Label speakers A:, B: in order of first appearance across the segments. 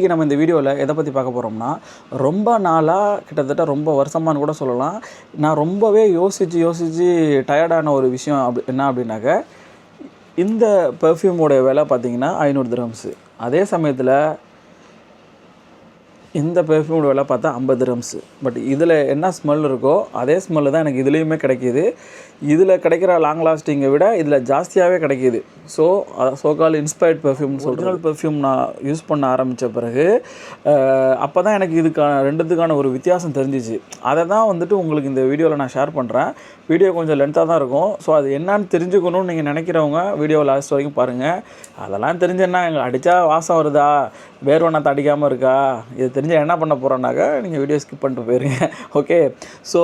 A: இன்றைக்கி நம்ம இந்த வீடியோவில் எதை பற்றி பார்க்க போகிறோம்னா ரொம்ப நாளாக கிட்டத்தட்ட ரொம்ப வருஷமானு கூட சொல்லலாம். நான் ரொம்பவே யோசித்து யோசித்து டயர்டான ஒரு விஷயம் அப்படி என்ன அப்படின்னாக்க இந்த பெர்ஃப்யூமோடைய விலை பார்த்தீங்கன்னா ஐநூறு திரம்ஸு அதே சமயத்தில் இந்த பெர்ஃப்யூமோட விலை பார்த்தா ஐம்பது ரம்ஸு பட் இதில் என்ன ஸ்மெல் இருக்கோ அதே ஸ்மெல்லு தான் எனக்கு இதுலேயுமே கிடைக்கிது. இதில் கிடைக்கிற லாங் லாஸ்டிங்கை விட இதில் ஜாஸ்தியாகவே கிடைக்கிது. ஸோ சோகால் இன்ஸ்பயர்ட் பெர்ஃப்யூம்னு ஒரிஜினல் பெர்ஃப்யூம் நான் யூஸ் பண்ண ஆரம்பித்த பிறகு அப்போ தான் எனக்கு இதுக்கான ரெண்டுத்துக்கான ஒரு வித்தியாசம் தெரிஞ்சிச்சு. அதை தான் வந்துட்டு உங்களுக்கு இந்த வீடியோவில் நான் ஷேர் பண்ணுறேன் வீடியோ கொஞ்சம் லென்த்தாக தான் இருக்கும். ஸோ அது என்னன்னு தெரிஞ்சுக்கணும்னு நீங்கள் நினைக்கிறவங்க வீடியோ லாஸ்ட் வரைக்கும் பாருங்கள் அதெல்லாம் தெரிஞ்சு என்ன எங்களுக்கு அடித்தா வாசம் வருதா? வேர்வனத்தை அடிக்காமல் இருக்கா? இது தெரிஞ்சு என்ன பண்ண போகிறோன்னாக்கா நீங்கள் வீடியோ ஸ்கிப் பண்ணிட்டு போயிருங்க. ஓகே ஸோ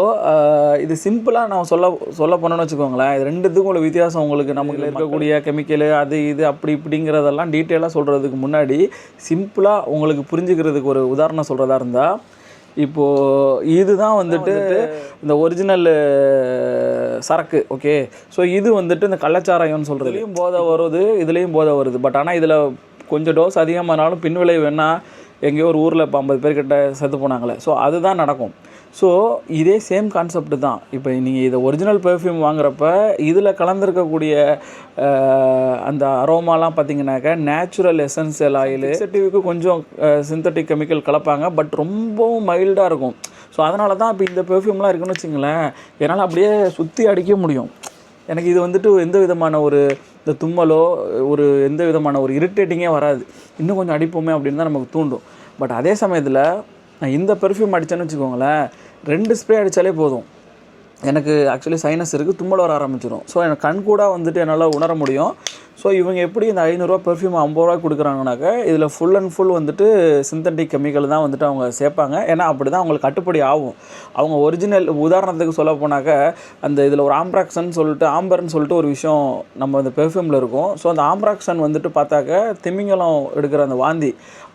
A: இது சிம்பிளாக நான் சொல்ல சொல்ல போனோன்னு வச்சுக்கோங்களேன். இது ரெண்டுத்துக்கும் உள்ள வித்தியாசம் உங்களுக்கு. நமக்கு இருக்கக்கூடிய கெமிக்கலு அது இது அப்படி இப்படிங்கிறதெல்லாம் டீட்டெயிலாக சொல்கிறதுக்கு முன்னாடி சிம்பிளாக உங்களுக்கு புரிஞ்சுக்கிறதுக்கு ஒரு உதாரணம் சொல்கிறதா இருந்தால் இப்போது இதுதான் வந்துட்டு இந்த ஒரிஜினல் சரக்கு. ஓகே ஸோ இது வந்துட்டு இந்த கள்ளச்சாராயம்னு சொல்கிறதுலையும் போதை வருது. இதுலேயும் போதை வருது. பட் ஆனால் இதில் கொஞ்சம் டோஸ் அதிகமானாலும் பின் விளைவு வேணா எங்கேயோ ஒரு ஊரில் இப்போ ஐம்பது பேர்கிட்ட செத்து போனாங்களே. ஸோ அதுதான் நடக்கும். ஸோ இதே சேம் கான்செப்ட் தான். இப்போ நீங்கள் இதை ஒரிஜினல் பெர்ஃப்யூம் வாங்குறப்ப இதில் கலந்துருக்கக்கூடிய அந்த அரோமாலாம் பார்த்தீங்கன்னாக்கா நேச்சுரல் எசென்சியல் ஆயில். செட்டிவ்க்கு கொஞ்சம் சிந்தட்டிக் கெமிக்கல் கலப்பாங்க. பட் ரொம்பவும் மைல்டாக இருக்கும். ஸோ அதனால தான் இப்போ இந்த பெர்ஃப்யூம்லாம் இருக்குன்னு வச்சுங்களேன் என்னால் அப்படியே சுற்றி அடிக்க முடியும். எனக்கு இது வந்துட்டு எந்த விதமான ஒரு இந்த தும்மலோ ஒரு எந்த விதமான ஒரு இரிட்டேட்டிங்கே வராது. இன்னும் கொஞ்சம் அடிப்போமே அப்படின்னு தான் நமக்கு தூண்டும் பட் அதே சமயத்தில் நான் இந்த பெர்ஃப்யூம் அடித்தேன்னு வச்சுக்கோங்களேன் ரெண்டு ஸ்ப்ரே அடித்தாலே போதும். எனக்கு ஆக்சுவலி சைனஸ் இருக்குது தும்மல் வர ஆரம்பிச்சிடும் ஸோ எனக்கு கண் கூட வந்துட்டு என்னால் உணர முடியும். ஸோ இவங்க எப்படி இந்த ஐநூறுரூவா பெர்ஃப்யூம் ஐம்பது ரூபா கொடுக்குறாங்கனாக்க இதில் ஃபுல் அண்ட் ஃபுல் வந்துட்டு சிந்தட்டிக் கெமிக்கல் தான் வந்துட்டு அவங்க சேர்ப்பாங்க. ஏன்னா அப்படி தான் அவங்களுக்கு கட்டுப்படி ஆகும். அவங்க ஒரிஜினல் உதாரணத்துக்கு சொல்ல போனாக்க அந்த இதில் ஒரு ஆம்ப்ராக்சன் சொல்லிட்டு ஆம்பர்னு சொல்லிட்டு ஒரு விஷயம் நம்ம இந்த பெர்ஃப்யூமில் இருக்கும். ஸோ அந்த ஆம்ப்ராக்சன் வந்துட்டு பார்த்தாக்க திமிங்கலம் எடுக்கிற அந்த வாந்தி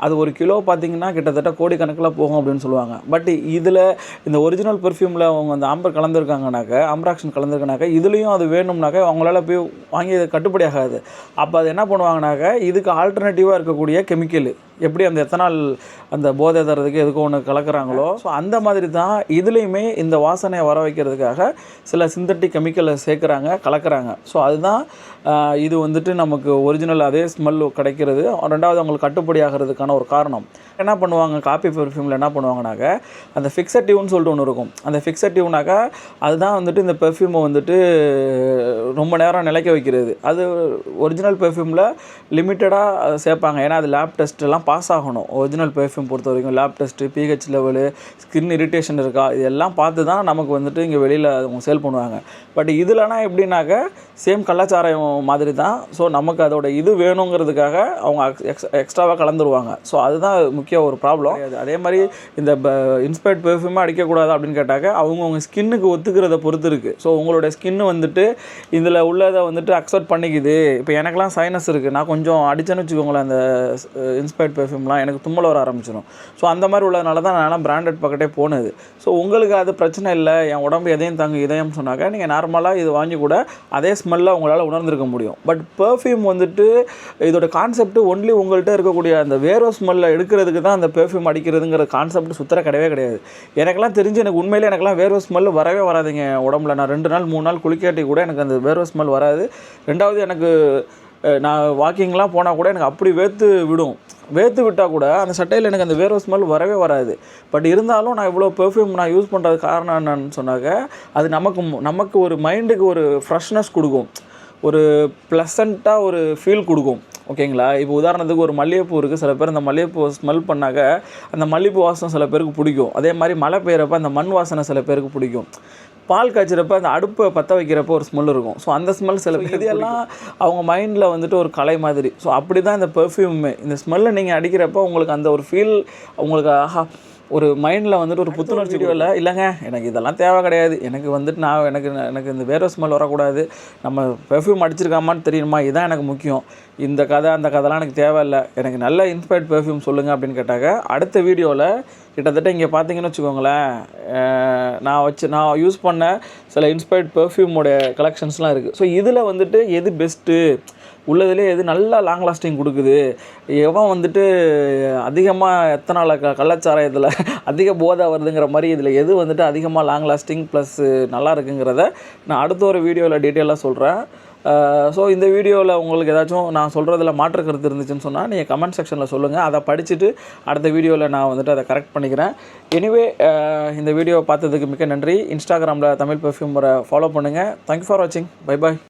A: அது ஒரு கிலோ பார்த்தீங்கன்னா கிட்டத்தட்ட கோடிக்கணக்கில் போகும் அப்படின்னு சொல்லுவாங்க. பட் இதில் இந்த ஒரிஜினல் பெர்ஃப்யூமில் அவங்க அந்த ஆம்பர் கலந்துருக்காங்க. கலந்துருக்காங்கனாக்கா அம்ராக்ஷன் கலந்துருக்கனாக்கா இதுலேயும் அது வேணும்னாக்கா அவங்களால போய் வாங்கி அது கட்டுப்படி ஆகாது. அப்போ அது என்ன பண்ணுவாங்கனாக்கா இதுக்கு ஆல்டர்னேட்டிவாக இருக்கக்கூடிய கெமிக்கல் எப்படி அந்த எத்தனால் அந்த போதை தரதுக்கு எதுக்கு ஒன்று கலக்குறாங்களோ ஸோ அந்த மாதிரி தான் இதுலேயுமே இந்த வாசனையை வர வைக்கிறதுக்காக சில சிந்தட்டிக் கெமிக்கலை சேர்க்குறாங்க கலக்குறாங்க. ஸோ அதுதான் இது வந்துட்டு நமக்கு ஒரிஜினல் அதே ஸ்மெல் கிடைக்கிறது. ரெண்டாவது அவங்களுக்கு கட்டுப்படி ஆகிறதுக்கான ஒரு காரணம். என்ன பண்ணுவாங்க காப்பி பெர்ஃப்யூமில் என்ன பண்ணுவாங்கனாக்க அந்த ஃபிக்ஸட்டிவ்னு சொல்லிட்டு ஒன்று இருக்கும். அந்த ஃபிக்ஸட்டிவ்னாக்கா அதுதான் வந்துட்டு இந்த பெர்ஃப்யூமை வந்துட்டு ரொம்ப நேரம் நிலைக்க வைக்கிறது. அது ஒரிஜினல் பெர்ஃப்யூமில் லிமிட்டடாக சேர்ப்பாங்க. ஏன்னா அது லேப் டெஸ்ட் எல்லாம் பாஸ் ஆகணும் ஒரிஜினல் பெர்ஃப்யூம் பொறுத்த வரைக்கும் lab test P H level skin irritation இருக்கா இதெல்லாம் பார்த்து தான் நமக்கு வந்துட்டு இங்கே வெளியில் அவங்க சேல் பண்ணுவாங்க. பட் இதுலனா எப்படின்னாக்க சேம் கலாச்சாரம் மாதிரி தான். ஸோ நமக்கு அதோட இது வேணுங்கிறதுக்காக அவங்க எக்ஸ் எக்ஸ்ட்ராவாக கலந்துருவாங்க. ஸோ அதுதான் முக்கிய ஒரு ப்ராப்ளம் அதே மாதிரி இந்த இன்ஸ்பயர்ட் பெர்ஃப்யூமே அடிக்கக்கூடாது அப்படின்னு கேட்டாக்க அவங்கவுங்க ஸ்கின்னுக்கு ஒத்துக்கிறத பொறுத்து இருக்குது ஸோ உங்களோட ஸ்கின்னு வந்துட்டு இதில் உள்ளதை வந்துட்டு அக்செப்ட் பண்ணிக்குது. இப்போ எனக்கெல்லாம் சைனஸ் இருக்குது நான் கொஞ்சம் அடிச்சேன்னு வச்சுக்கோங்களேன் அந்த இன்ஸ்பயர்ட் பெர்ஃப்யூம்லாம் எனக்கு தும்மல் வர ஆரம்பிச்சிடும் ஸோ அந்த மாதிரி உள்ளதுனால தான் நான் பிராண்டட் பக்கெட்டே போனது. ஸோ உங்களுக்கு அது பிரச்சனை இல்லை. என் உடம்பு எதையும் தங்க இதயம் சொன்னாக்க நீங்கள் நார்மலாக இது வாங்கி கூட அதே ஸ்மெல்ல உங்களால் உணர்ந்திருக்க முடியும். பட் பெர்ஃப்யூம் வந்துட்டு இதோட கான்செப்ட் ஒன்லி உங்கள்கிட்ட இருக்கக்கூடிய அந்த வேரோ ஸ்மெல்ல எடுக்கிறதுக்கு தான் அந்த பெர்ஃப்யூம் அடிக்கிறதுங்கிற கான்செப்ட் சுத்தர கிடையவே கிடையாது. எனக்கெல்லாம் தெரிஞ்சு எனக்கு உண்மையிலே எனக்கெல்லாம் வேர்வை ஸ்மெல் வரவே வராதுங்க உடம்புல. நான் ரெண்டு நாள் மூணு நாள் குளிக்காட்டி கூட எனக்கு அந்த வேர்வை ஸ்மெல் வராது. ரெண்டாவது எனக்கு நான் வாக்கிங்லாம் போனால் கூட எனக்கு அப்படி வேர்த்து விடும். வேர்த்து விட்டால் கூட அந்த சட்டையில் எனக்கு அந்த வேர்வை ஸ்மெல் வரவே வராது. பட் இருந்தாலும் நான் இவ்வளோ பெர்ஃப்யூம் நான் யூஸ் பண்ணுறது காரணம் என்னன்னு சொன்னாக்க அது நமக்கு மு- நமக்கு ஒரு மைண்டுக்கு ஒரு ஃப்ரெஷ்னஸ் கொடுக்கும். ஒரு ப்ளசண்ட்டாக ஒரு ஃபீல் கொடுக்கும். ஓகேங்களா இப்போ உதாரணத்துக்கு ஒரு மல்லிகைப்பூ இருக்குது சில பேர் அந்த மல்லிகைப்பூ ஸ்மெல் பண்ணாக்க அந்த மல்லிகைப்பூ வாசனை சில பேருக்கு பிடிக்கும். அதே மாதிரி மழை பெய்கிறப்ப அந்த மண் வாசனை சில பேருக்கு பிடிக்கும். பால் காய்ச்சிறப்ப அந்த அடுப்பை பற்ற வைக்கிறப்போ ஒரு ஸ்மெல் இருக்கும். ஸோ அந்த ஸ்மெல் சில இதெல்லாம் அவங்க மைண்டில் வந்துட்டு ஒரு கலை மாதிரி. ஸோ அப்படி தான் இந்த பெர்ஃப்யூமே இந்த ஸ்மெல்லை நீங்கள் அடிக்கிறப்போ உங்களுக்கு அந்த ஒரு ஃபீல் உங்களுக்கு ஆஹா ஒரு மைண்டில் வந்துட்டு ஒரு புத்துணர்ச்சி வீடியோவில் இல்லைங்க எனக்கு இதெல்லாம் தேவை கிடையாது. எனக்கு வந்துட்டு நான் எனக்கு எனக்கு இந்த வேற ஸ்மெல் வரக்கூடாது. நம்ம பெர்ஃப்யூம் அடிச்சிருக்காமான்னு தெரியணுமா? இதுதான் எனக்கு முக்கியம். இந்த கதை அந்த கதைலாம் எனக்கு தேவையில்லை. எனக்கு நல்ல இன்ஸ்பயர்ட் பெர்ஃப்யூம் சொல்லுங்கள் அப்படின்னு கேட்டாக்க அடுத்த வீடியோவில் கிட்டத்தட்ட இங்கே பார்த்தீங்கன்னு வச்சுக்கோங்களேன் நான் வச்சு நான் யூஸ் பண்ண சில இன்ஸ்பயர்ட் பெர்ஃப்யூமோடைய கலெக்ஷன்ஸ்லாம் இருக்குது ஸோ இதில் வந்துட்டு எது பெஸ்ட்டு உள்ளதுலேயே எது நல்லா லாங் லாஸ்டிங் கொடுக்குது? எவன் வந்துட்டு அதிகமாக எத்தனால் க கள்ளச்சாராயத்தில் அதிக போதை வருதுங்கிற மாதிரி இதில் எது வந்துட்டு அதிகமாக லாங் லாஸ்டிங் ப்ளஸ் நல்லா இருக்குங்கிறத நான் அடுத்த ஒரு வீடியோவில் டீட்டெயிலாக சொல்கிறேன் ஸோ இந்த வீடியோவில் உங்களுக்கு ஏதாச்சும் நான் சொல்கிறதில் மாற்று கருத்து இருந்துச்சுன்னு சொன்னால் நீங்கள் கமெண்ட் செக்ஷனில் சொல்லுங்கள் அதை படிச்சுட்டு அடுத்த வீடியோவில் நான் வந்துட்டு அதை கரெக்ட் பண்ணிக்கிறேன். எனிவே இந்த வீடியோவை பார்த்ததுக்கு மிக்க நன்றி. இன்ஸ்டாகிராமில் தமிழ் பெர்ஃப்யூமரை ஃபாலோ பண்ணுங்கள் தேங்க்யூ ஃபார் வாட்சிங் பை பாய்